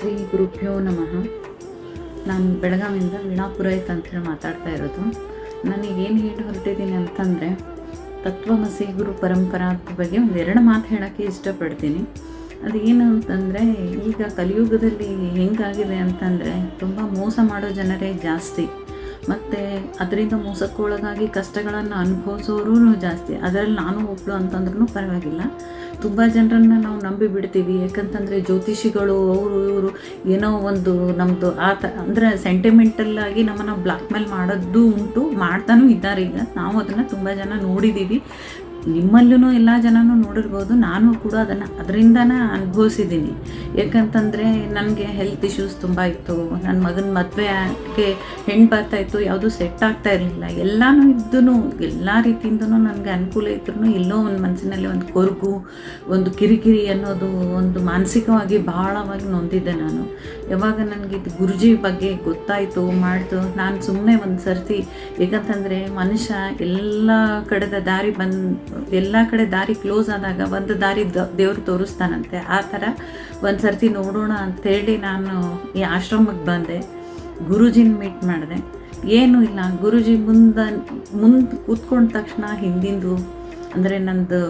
ಶ್ರೀ ಗುರುಭ್ಯೋ ನಮಃ. ನಾನು ಬೆಳಗಾವಿಯಿಂದ ವೀಣಾ ಪುರೋಹಿತ್ ಅಂತೇಳಿ ಮಾತಾಡ್ತಾ ಇರೋದು. ನನಗೇನು ಹೇಳಿ ಹೊರಟಿದ್ದೀನಿ ಅಂತಂದರೆ, ತತ್ವಮಸಿ ಗುರು ಪರಂಪರಾದ ಬಗ್ಗೆ ಒಂದು ಎರಡು ಮಾತು ಹೇಳೋಕ್ಕೆ ಇಷ್ಟಪಡ್ತೀನಿ. ಏನು ಅಂತಂದರೆ, ಈಗ ಕಲಿಯುಗದಲ್ಲಿ ಹೆಂಗಾಗಿದೆ ಅಂತಂದರೆ, ತುಂಬ ಮೋಸ ಮಾಡೋ ಜನರೇ ಜಾಸ್ತಿ. ಮತ್ತು ಅದರಿಂದ ಮೋಸಕ್ಕೊಳಗಾಗಿ ಕಷ್ಟಗಳನ್ನು ಅನುಭವಿಸೋರು ಜಾಸ್ತಿ. ಅದರಲ್ಲಿ ನಾನು ಒಬ್ಬಳು ಅಂತಂದ್ರೂ ಪರವಾಗಿಲ್ಲ. ತುಂಬ ಜನರನ್ನು ನಾವು ನಂಬಿ ಬಿಡ್ತೀವಿ. ಯಾಕಂತಂದರೆ ಜ್ಯೋತಿಷಿಗಳು, ಅವರು ಇವರು ಏನೋ ಒಂದು ನಮ್ಮದು ಆ ಥರ ಅಂದರೆ ಸೆಂಟಿಮೆಂಟಲ್ಲಾಗಿ ನಮ್ಮನ್ನು ಬ್ಲಾಕ್ ಮೇಲ್ ಮಾಡೋದು ಉಂಟು, ಮಾಡ್ತಾನೂ ಇದ್ದಾರೆ ಈಗ. ನಾವು ಅದನ್ನು ತುಂಬ ಜನ ನೋಡಿದ್ದೀವಿ ನಿಮ್ಮಲ್ಲೂ ಎಲ್ಲ ಜನನು ನೋಡಿರ್ಬೋದು, ನಾನು ಕೂಡ ಅದನ್ನು ಅದರಿಂದನೇ ಅನುಭವಿಸಿದ್ದೀನಿ. ಯಾಕಂತಂದರೆ ನನಗೆ ಹೆಲ್ತ್ ಇಶ್ಯೂಸ್ ತುಂಬ ಇತ್ತು ನನ್ನ ಮಗನ ಮದುವೆಗೆ ಹೆಣ್ಣು ಬರ್ತಾಯಿತ್ತು ಯಾವುದೂ ಸೆಟ್ ಆಗ್ತಾ ಇರಲಿಲ್ಲ. ಎಲ್ಲನೂ ಇದ್ದೂ ಎಲ್ಲ ರೀತಿಯಿಂದೂ ನನಗೆ ಅನುಕೂಲ ಇದ್ರೂ ಎಲ್ಲೋ ಒಂದು ಮನಸ್ಸಿನಲ್ಲಿ ಒಂದು ಕೊರಗು, ಒಂದು ಕಿರಿಕಿರಿ ಅನ್ನೋದು ಒಂದು ಮಾನಸಿಕವಾಗಿ ಬಹಳವಾಗಿ ನೊಂದಿದ್ದೆ ನಾನು. ಯಾವಾಗ ನನಗೆ ಇದು ಗುರುಜಿ ಬಗ್ಗೆ ಗೊತ್ತಾಯಿತು, ಮಾಡ್ತು, ನಾನು ಸುಮ್ಮನೆ ಒಂದು ಸರ್ತಿ ಯಾಕಂತಂದರೆ ಮನುಷ್ಯ ಎಲ್ಲ ಕಡೆದ ದಾರಿ ಬಂದು, ಎಲ್ಲ ಕಡೆ ದಾರಿ ಕ್ಲೋಸ್ ಆದಾಗ ಒಂದು ದಾರಿ ದೇವ್ರು ತೋರಿಸ್ತಾನಂತೆ. ಆ ಥರ ಒಂದು ಸರ್ತಿ ನೋಡೋಣ ಅಂಥೇಳಿ ನಾನು ಈ ಆಶ್ರಮಕ್ಕೆ ಬಂದೆ. ಗುರುಜಿನ ಮೀಟ್ ಮಾಡಿದೆ. ಏನೂ ಇಲ್ಲ. ಗುರುಜಿ ಮುಂದೆ ಮುಂದೆ ಕೂತ್ಕೊಂಡ ತಕ್ಷಣ ಹಿಂದಿಂದು ಅಂದರೆ ನಂದು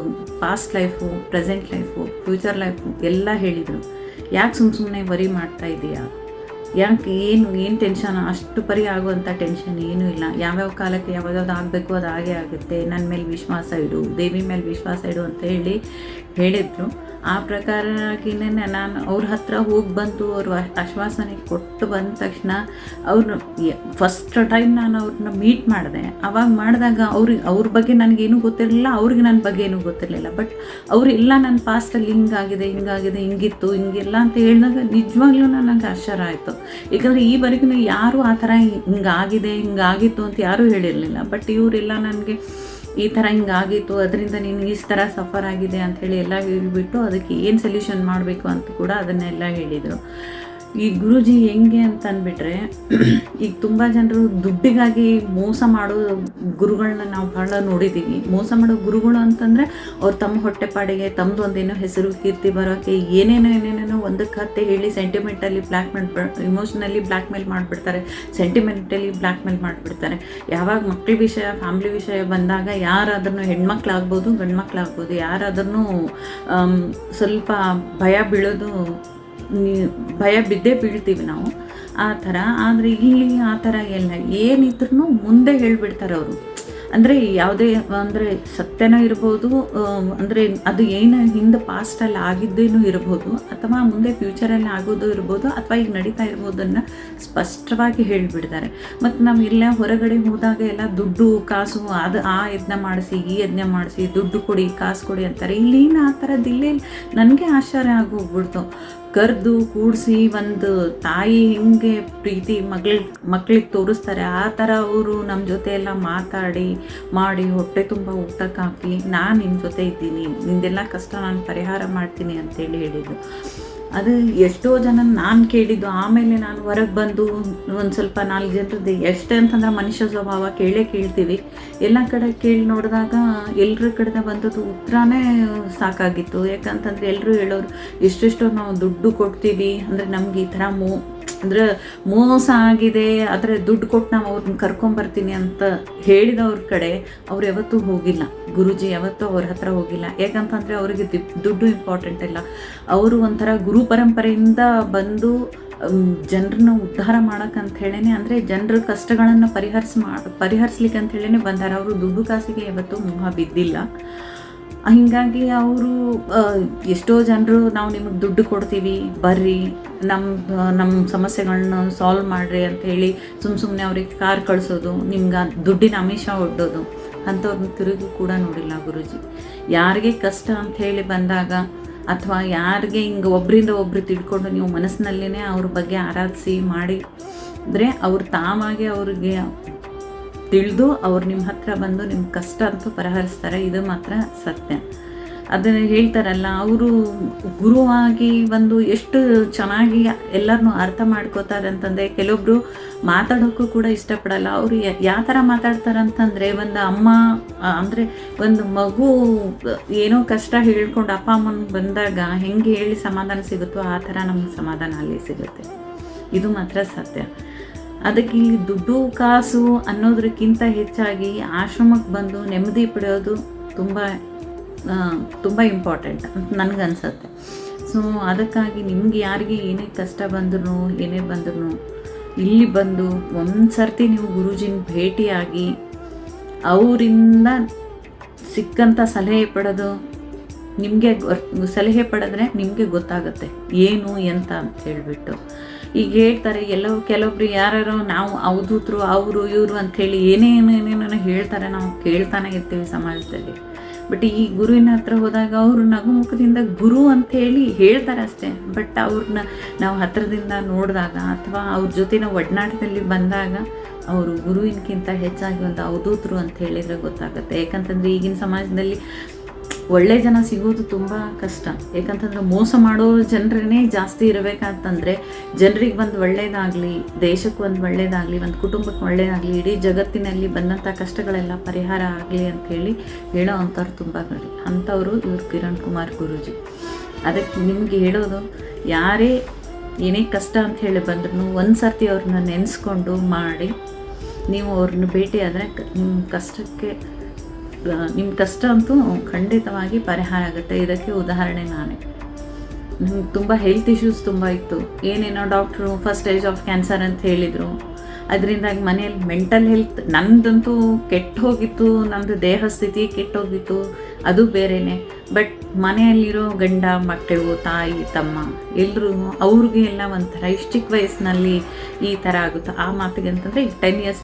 past life present life future life ಎಲ್ಲ ಹೇಳಿದರು. ಯಾಕೆ ಸುಮ್ಮ ಸುಮ್ಮನೆ ವರಿ ಮಾಡ್ತಾ ಇದೆಯಾ? ಯಾಕೆ ಏನು ಏನು ಟೆನ್ಷನ್ ಅಷ್ಟು ಪರಿ ಆಗುವಂಥ ಟೆನ್ಷನ್ ಏನೂ ಇಲ್ಲ. ಯಾವ್ಯಾವ ಕಾಲಕ್ಕೆ ಯಾವ್ದಾವ್ದು ಆಗಬೇಕು, ಅದು ಹಾಗೆ ಆಗುತ್ತೆ. ನನ್ನ ಮೇಲೆ ವಿಶ್ವಾಸ ಇಡು, ದೇವಿ ಮೇಲೆ ವಿಶ್ವಾಸ ಇಡು ಅಂತ ಹೇಳಿ ಹೇಳಿದರು. ಆ ಪ್ರಕಾರವಾಗಿನೇ ನಾನು ಅವ್ರ ಹತ್ರ ಹೋಗಿ ಬಂತು, ಅವರು ಆಶ್ವಾಸನೆ ಕೊಟ್ಟು ಬಂದ ತಕ್ಷಣ ಅವ್ರನ್ನ ಫಸ್ಟ್ ಟೈಮ್ ನಾನು ಅವ್ರನ್ನ ಮೀಟ್ ಮಾಡಿದೆ. ಅವಾಗ ಮಾಡಿದಾಗ ಅವ್ರಿಗೆ ಅವ್ರ ಬಗ್ಗೆ ನನಗೇನು ಗೊತ್ತಿರಲಿಲ್ಲ, ಅವ್ರಿಗೆ ನನ್ನ ಬಗ್ಗೆ ಏನೂ ಗೊತ್ತಿರಲಿಲ್ಲ ಬಟ್ ಅವರೆಲ್ಲ ನನ್ನ ಪಾಸ್ಟಲ್ಲಿ ಹಿಂಗಾಗಿದೆ ಹಿಂಗಾಗಿದೆ, ಹಿಂಗಿತ್ತು, ಹಿಂಗಿಲ್ಲ ಅಂತ ಹೇಳಿದಾಗ ನಿಜವಾಗ್ಲೂ ನನಗೆ ಆಶ್ಚರ್ಯ ಆಯಿತು. ಏಕೆಂದರೆ ಈವರೆಗೂ ಯಾರೂ ಆ ಥರ ಹಿಂಗಾಗಿದೆ, ಹಿಂಗಾಗಿತ್ತು ಅಂತ ಯಾರೂ ಹೇಳಿರಲಿಲ್ಲ. ಬಟ್ ಇವರೆಲ್ಲ ನನಗೆ ಈ ಥರ ಹಿಂಗಾಗಿತ್ತು ಅದರಿಂದ ನೀನು ಈ ಥರ ಸಫರ್ ಆಗಿದೆ ಅಂಥೇಳಿ ಎಲ್ಲ ಹೇಳಿಬಿಟ್ಟು ಅದಕ್ಕೆ ಏನು ಸೊಲ್ಯೂಷನ್ ಮಾಡಬೇಕು ಅಂತ ಕೂಡ ಅದನ್ನೆಲ್ಲ ಹೇಳಿದರು. ಈ ಗುರುಜಿ ಹೆಂಗೆ ಅಂತ ಅಂದ್ಬಿಟ್ರೆ, ಈಗ ತುಂಬ ಜನರು ದುಡ್ಡಿಗಾಗಿ ಮೋಸ ಮಾಡೋ ಗುರುಗಳನ್ನ ನಾವು ಬಹಳ ನೋಡಿದ್ದೀವಿ ಮೋಸ ಮಾಡೋ ಗುರುಗಳು ಅಂತಂದರೆ ಅವ್ರು ತಮ್ಮ ಹೊಟ್ಟೆಪಾಡಿಗೆ ತಮ್ಮದು ಒಂದೇನೋ ಹೆಸರು, ಕೀರ್ತಿ ಬರೋಕ್ಕೆ ಏನೇನೋ ಏನೇನೇನೋ ಒಂದಕ್ಕೆ ಹತ್ತೆ ಹೇಳಿ ಸೆಂಟಿಮೆಂಟಲ್ಲಿ ಬ್ಲ್ಯಾಕ್ ಮೇಲ್ ಇಮೋಷನಲ್ಲಿ ಬ್ಲ್ಯಾಕ್ ಮೇಲ್ ಮಾಡಿಬಿಡ್ತಾರೆ. ಸೆಂಟಿಮೆಂಟಲಿ ಬ್ಲ್ಯಾಕ್ ಮೇಲ್ ಮಾಡಿಬಿಡ್ತಾರೆ. ಯಾವಾಗ ಮಕ್ಕಳ ವಿಷಯ ಫ್ಯಾಮ್ಲಿ ವಿಷಯ ಬಂದಾಗ ಯಾರಾದ್ರೂ ಹೆಣ್ಮಕ್ಳಾಗ್ಬೋದು, ಗಂಡ್ಮಕ್ಳಾಗ್ಬೋದು ಯಾರಾದ್ರೂ ಸ್ವಲ್ಪ ಭಯ ಬೀಳೋದು ಭಯ ಬಿದ್ದೇ ಬೀಳ್ತೀವಿ ನಾವು ಆ ಥರ. ಆದರೆ ಇಲ್ಲಿ ಆ ಥರ ಎಲ್ಲ ಏನಿದ್ರು ಮುಂದೆ ಹೇಳಿಬಿಡ್ತಾರೆ ಅವರು. ಅಂದರೆ ಯಾವುದೇ ಅಂದರೆ ಸತ್ಯನೂ ಇರ್ಬೋದು ಅಂದರೆ ಅದು ಏನು ಹಿಂದೆ ಪಾಸ್ಟಲ್ಲಿ ಆಗಿದ್ದೇನೂ ಇರ್ಬೋದು, ಅಥವಾ ಮುಂದೆ ಫ್ಯೂಚರಲ್ಲಿ ಆಗೋದು ಇರ್ಬೋದು, ಅಥವಾ ಈಗ ನಡೀತಾ ಇರ್ಬೋದನ್ನು ಸ್ಪಷ್ಟವಾಗಿ ಹೇಳಿಬಿಡ್ತಾರೆ. ಮತ್ತು ನಾವು ಇಲ್ಲೇ ಹೊರಗಡೆ ಹೋದಾಗ ಎಲ್ಲ ದುಡ್ಡು, ಕಾಸು, ಅದು ಆ ಯಜ್ಞ ಮಾಡಿಸಿ, ಈ ಯಜ್ಞ ಮಾಡಿಸಿ, ದುಡ್ಡು ಕೊಡಿ, ಕಾಸು ಕೊಡಿ ಅಂತಾರೆ. ಇಲ್ಲೇನು ಆ ಥರದ್ದು ನನಗೆ ಆಶ್ಚರ್ಯ ಆಗೋಗ್ಬಿಡ್ತು. ಕರೆದು ಕೂಡಿಸಿ ಒಂದು ತಾಯಿ ಹೆಂಗೆ ಪ್ರೀತಿ ಮಗಳ ಮಕ್ಳಿಗೆ ತೋರಿಸ್ತಾರೆ, ಆ ಥರ ಅವರು ನಮ್ಮ ಜೊತೆ ಎಲ್ಲ ಮಾತಾಡಿ, ಮಾಡಿ ಹೊಟ್ಟೆ ತುಂಬ ಊಟಕ್ಕೆ ಹಾಕಿ, ನಾನು ನಿಮ್ಮ ಜೊತೆ ಇದ್ದೀನಿ, ನಿಂದೆಲ್ಲ ಕಷ್ಟ ನಾನು ಪರಿಹಾರ ಮಾಡ್ತೀನಿ ಅಂತೇಳಿ ಹೇಳಿದ್ದು ಅದು ಎಷ್ಟೋ ಜನ ನಾನು ಕೇಳಿದ್ದು, ಆಮೇಲೆ ನಾನು ಹೊರಗೆ ಬಂದು ಒಂದು ಸ್ವಲ್ಪ ನಾಲ್ಕು ಜನರದ್ದು ಎಷ್ಟೇ ಅಂತಂದ್ರೆ ಮನುಷ್ಯ ಸ್ವಭಾವ ಕೇಳೇ ಕೇಳ್ತೀವಿ. ಎಲ್ಲ ಕಡೆ ಕೇಳಿ ನೋಡಿದಾಗ ಎಲ್ಲರ ಕಡೆ ಬಂದದ್ದು ಉತ್ತರನೇ ಸಾಕಾಗಿತ್ತು. ಯಾಕಂತಂದರೆ ಎಲ್ಲರೂ ಹೇಳೋರು ಎಷ್ಟೆಷ್ಟೋ ನಾವು ದುಡ್ಡು ಕೊಡ್ತೀವಿ, ಅಂದರೆ ನಮ್ಗೆ ಈ ಥರ ಮೋ ಅಂದರೆ ಮೋಸ ಆಗಿದೆ, ಆದರೆ ದುಡ್ಡು ಕೊಟ್ಟು ನಾವು ಅವ್ರನ್ನ ಕರ್ಕೊಂಬರ್ತೀನಿ ಅಂತ ಹೇಳಿದವ್ರ ಕಡೆ ಅವ್ರು ಯಾವತ್ತೂ ಹೋಗಿಲ್ಲ. ಗುರುಜಿ ಯಾವತ್ತೂ ಅವ್ರ ಹತ್ರ ಹೋಗಿಲ್ಲ. ಯಾಕಂತಂದರೆ ಅವರಿಗೆ ದುಡ್ಡು ಇಂಪಾರ್ಟೆಂಟ್ ಇಲ್ಲ. ಅವರು ಒಂಥರ ಗುರು ಪರಂಪರೆಯಿಂದ ಬಂದು ಜನರನ್ನ ಉದ್ಧಾರ ಮಾಡೋಕ್ಕಂತ ಅಂದರೆ ಜನರ ಕಷ್ಟಗಳನ್ನು ಪರಿಹರಿಸ್ ಮಾಡಿ ಪರಿಹರಿಸ್ಲಿಕ್ಕೆ ಅಂತ ಹೇಳಿನೇ ಬಂದಾರೆ. ಅವರು ದುಡ್ಡು ಕಾಸಿಗೆ ಯಾವತ್ತೂ ಮೋಹ ಬಿದ್ದಿಲ್ಲ. ಹೀಗಾಗಿ ಅವರು ಎಷ್ಟೋ ಜನರು ನಾವು ನಿಮಗೆ ದುಡ್ಡು ಕೊಡ್ತೀವಿ, ಬರ್ರಿ ನಮ್ಮ ನಮ್ಮ ಸಮಸ್ಯೆಗಳನ್ನ ಸಾಲ್ವ್ ಮಾಡಿರಿ ಅಂತ ಹೇಳಿ ಸುಮ್ಮ ಸುಮ್ಮನೆ ಅವ್ರಿಗೆ ಕಾರ್ ಕಳಿಸೋದು, ನಿಮ್ಗೆ ದುಡ್ಡಿನ ಅಮಿಷ ಒಡ್ಡೋದು ಅಂಥವ್ರನ್ನ ತಿರುಗಿ ಕೂಡ ನೋಡಿಲ್ಲ ಗುರುಜಿ. ಯಾರಿಗೆ ಕಷ್ಟ ಅಂತ ಹೇಳಿ ಬಂದಾಗ ಅಥವಾ ಯಾರಿಗೆ ಹಿಂಗೆ ಒಬ್ಬರಿಂದ ಒಬ್ಬರು ತಿಳ್ಕೊಂಡು ನೀವು ಮನಸ್ಸಿನಲ್ಲೇ ಅವ್ರ ಬಗ್ಗೆ ಆರಾಧಿಸಿ ಮಾಡಿ, ಅಂದರೆ ಅವ್ರು ತಾವಾಗೆ ಅವ್ರಿಗೆ ತಿಳಿದು ಅವ್ರು ನಿಮ್ಮ ಹತ್ರ ಬಂದು ನಿಮ್ಮ ಕಷ್ಟ ಅಂತೂ ಪರಿಹರಿಸ್ತಾರೆ, ಇದು ಮಾತ್ರ ಸತ್ಯ. ಅದನ್ನು ಹೇಳ್ತಾರಲ್ಲ, ಅವರು ಗುರುವಾಗಿ ಬಂದು ಎಷ್ಟು ಚೆನ್ನಾಗಿ ಎಲ್ಲರನ್ನೂ ಅರ್ಥ ಮಾಡ್ಕೋತಾರೆ ಅಂತಂದರೆ ಕೆಲವೊಬ್ಬರು ಮಾತಾಡೋಕ್ಕೂ ಕೂಡ ಇಷ್ಟಪಡಲ್ಲ. ಅವರು ಯಾವ ಥರ ಮಾತಾಡ್ತಾರೆ ಅಂತಂದರೆ, ಒಂದು ಅಮ್ಮ ಅಂದರೆ ಒಂದು ಮಗು ಏನೋ ಕಷ್ಟ ಹೇಳ್ಕೊಂಡು ಅಪ್ಪ ಅಮ್ಮನ ಬಂದಾಗ ಹೆಂಗೆ ಹೇಳಿ ಸಮಾಧಾನ ಸಿಗುತ್ತೋ, ಆ ಥರ ನಮಗೆ ಸಮಾಧಾನ ಅಲ್ಲಿ ಸಿಗುತ್ತೆ. ಇದು ಮಾತ್ರ ಸತ್ಯ. ಅದಕ್ಕೆ ಇಲ್ಲಿ ದುಡ್ಡು, ಕಾಸು ಅನ್ನೋದಕ್ಕಿಂತ ಹೆಚ್ಚಾಗಿ ಆಶ್ರಮಕ್ಕೆ ಬಂದು ನೆಮ್ಮದಿ ಪಡೆಯೋದು ತುಂಬ ತುಂಬ ಇಂಪಾರ್ಟೆಂಟ್ ಅಂತ ನನಗನ್ಸುತ್ತೆ ಸೊ ಅದಕ್ಕಾಗಿ ನಿಮ್ಗೆ ಯಾರಿಗೆ ಏನೇ ಕಷ್ಟ ಬಂದ್ರು ಏನೇ ಬಂದ್ರು ಇಲ್ಲಿ ಬಂದು ಒಂದು ಸರ್ತಿ ನೀವು ಗುರೂಜಿನ ಭೇಟಿಯಾಗಿ ಅವರಿಂದ ಸಿಕ್ಕಂಥ ಸಲಹೆ ಪಡೆದು ನಿಮಗೆ ಸಲಹೆ ಪಡೆದ್ರೆ ನಿಮಗೆ ಗೊತ್ತಾಗುತ್ತೆ, ಏನು, ಎಂತ ಅಂತ ಹೇಳಿಬಿಟ್ಟು. ಈಗ ಹೇಳ್ತಾರೆ, ಎಲ್ಲೋ ಕೆಲವೊಬ್ರು ಯಾರು ನಾವು ಅವಧೂತರು ಅವರು, ಇವರು ಅಂಥೇಳಿ ಏನೇನು ಏನೇನೋ ಹೇಳ್ತಾರೆ, ನಾವು ಕೇಳ್ತಾನೆ ಇರ್ತೀವಿ ಸಮಾಜದಲ್ಲಿ. ಬಟ್ ಈ ಗುರುವಿನ ಹತ್ರ ಹೋದಾಗ ಅವರು ನಗುಮುಖದಿಂದ ಗುರು ಅಂಥೇಳಿ ಹೇಳ್ತಾರೆ ಅಷ್ಟೇ. ಬಟ್ ಅವ್ರನ್ನ ನಾವು ಹತ್ರದಿಂದ ನೋಡಿದಾಗ ಅಥವಾ ಅವ್ರ ಜೊತೆನ ಒಡನಾಟದಲ್ಲಿ ಬಂದಾಗ ಅವರು ಗುರುವಿನಕ್ಕಿಂತ ಹೆಚ್ಚಾಗಿ ಒಂದು ಅವಧೂತರು ಅಂತ ಹೇಳಿದರೆ ಗೊತ್ತಾಗುತ್ತೆ. ಯಾಕಂತಂದರೆ ಈಗಿನ ಸಮಾಜದಲ್ಲಿ ಒಳ್ಳೆ ಜನ ಸಿಗೋದು ತುಂಬ ಕಷ್ಟ. ಯಾಕಂತಂದ್ರೆ ಮೋಸ ಮಾಡೋ ಜನರೇ ಜಾಸ್ತಿ ಇರಬೇಕಂತಂದರೆ ಜನರಿಗೆ ಒಂದು ಒಳ್ಳೇದಾಗಲಿ, ದೇಶಕ್ಕೆ ಒಂದು ಒಳ್ಳೇದಾಗಲಿ, ಒಂದು ಕುಟುಂಬಕ್ಕೆ ಒಳ್ಳೇದಾಗಲಿ, ಇಡೀ ಜಗತ್ತಿನಲ್ಲಿ ಬಂದಂಥ ಕಷ್ಟಗಳೆಲ್ಲ ಪರಿಹಾರ ಆಗಲಿ ಅಂಥೇಳಿ ಹೇಳೋ ಅಂಥವ್ರು ತುಂಬ ಕಡಿ ಅಂಥವರು ಇವರು ಕಿರಣ್ ಕುಮಾರ್ ಗುರೂಜಿ. ಅದಕ್ಕೆ ನಿಮಗೆ ಹೇಳೋದು, ಯಾರೇ ಏನೇ ಕಷ್ಟ ಅಂತ ಹೇಳಿ ಬಂದ್ರೂ ಒಂದು ಸರ್ತಿ ಅವ್ರನ್ನ ನೆನೆಸ್ಕೊಂಡು ಮಾಡಿ, ನೀವು ಅವ್ರನ್ನ ಭೇಟಿಯಾದರೆ ನಿಮ್ಮ ಕಷ್ಟಕ್ಕೆ ನಿಮ್ಮ ಕಷ್ಟ ಅಂತೂ ಖಂಡಿತವಾಗಿ ಪರಿಹಾರ ಆಗುತ್ತೆ. ಇದಕ್ಕೆ ಉದಾಹರಣೆ ನಾನೇ. ನಂಗೆ ತುಂಬ ಹೆಲ್ತ್ ಇಶ್ಯೂಸ್ ತುಂಬ ಇತ್ತು. ಏನೇನೋ doctor first stage of cancer ಅಂತ ಹೇಳಿದರು. ಅದರಿಂದಾಗಿ ಮನೆಯಲ್ಲಿ ಮೆಂಟಲ್ ಹೆಲ್ತ್ ನಂದಂತೂ ಕೆಟ್ಟ ಹೋಗಿತ್ತು ನಮ್ಮದು ದೇಹ ಸ್ಥಿತಿ ಕೆಟ್ಟೋಗಿತ್ತು. ಅದು ಬೇರೆಯೇ ಬಟ್ ಮನೆಯಲ್ಲಿರೋ ಗಂಡ, ಮಕ್ಕಳು, ತಾಯಿ, ತಮ್ಮ ಎಲ್ಲರೂ ಅವ್ರಿಗೆ ಎಲ್ಲ ಒಂಥರ ಇಷ್ಟಿಕ್ ವಯಸ್ಸಿನಲ್ಲಿ ಈ ಥರ ಆಗುತ್ತೆ. ಆ ಮಾತಿಗೆ ಅಂತಂದರೆ ಈಗ ಟೆನ್ ಇಯರ್ಸ್